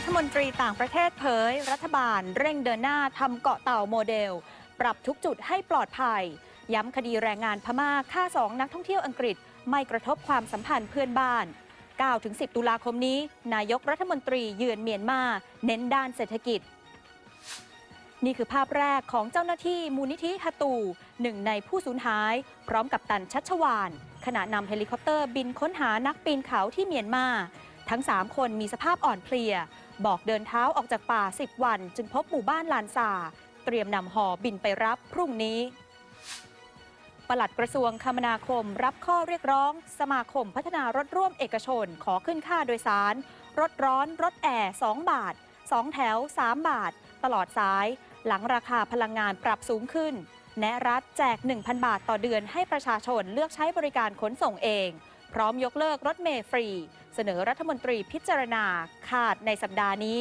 รัฐมนตรีต่างประเทศเผย รัฐบาลเร่งเดินหน้าทำเกาะเต่าโมเดล ปรับทุกจุดให้ปลอดภัย ย้ำคดีแรงงานพม่าฆ่าสองนักท่องเที่ยวอังกฤษ ไม่กระทบความสัมพันธ์เพื่อนบ้าน 9-10 ตุลาคมนี้ นายกรัฐมนตรีเยือนเมียนมา เน้นด้านเศรษฐกิจ นี่คือภาพแรกของเจ้าหน้าที่มูลนิธิฮาตูหนึ่งในผู้สูญหาย พร้อมกับตันชัชวานขณะนำเฮลิคอปเตอร์บินค้นหานักปีนเขาที่เมียนมาทั้ง 3 คนมีสภาพอ่อนเพลีย บอกเดินเท้าออกจากป่า 10 วัน จึงพบหมู่บ้านลานซาเตรียมนำห่อบินไปรับพรุ่งนี้ปลัดกระทรวงคมนาคมรับข้อเรียกร้อง สมาคมพัฒนารถร่วมเอกชนขอขึ้นค่าโดยสาร รถร้อน รถแอร์2บาท 2 แถว 3 บาท ตลอดสาย หลังราคาพลังงานปรับสูงขึ้น แนะรัฐแจก 1,000 บาทต่อเดือนให้ประชาชนเลือกใช้บริการขนส่งเอง พร้อมยกเลิกรถเมล์ฟรี เสนอรัฐมนตรีพิจารณาขาดในสัปดาห์นี้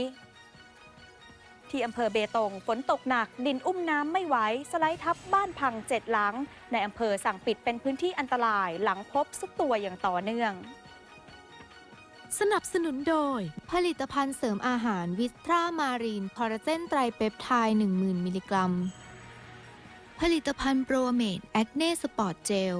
ที่อำเภอเบตงฝนตกหนัก ดินอุ้มน้ำไม่ไหวสไลด์ทับบ้านพังเจ็ดหลัง ในอำเภอสั่งปิดเป็นพื้นที่อันตรายหลังพบซุกตัวอย่างต่อเนื่อง สนับสนุนโดย ผลิตภัณฑ์เสริมอาหารวิสตรามารีนคอลลาเจนไตรเปปไทด์10,000 มิลลิกรัม ผลิตภัณฑ์โปรเมดแอคเน่สปอร์ตเจล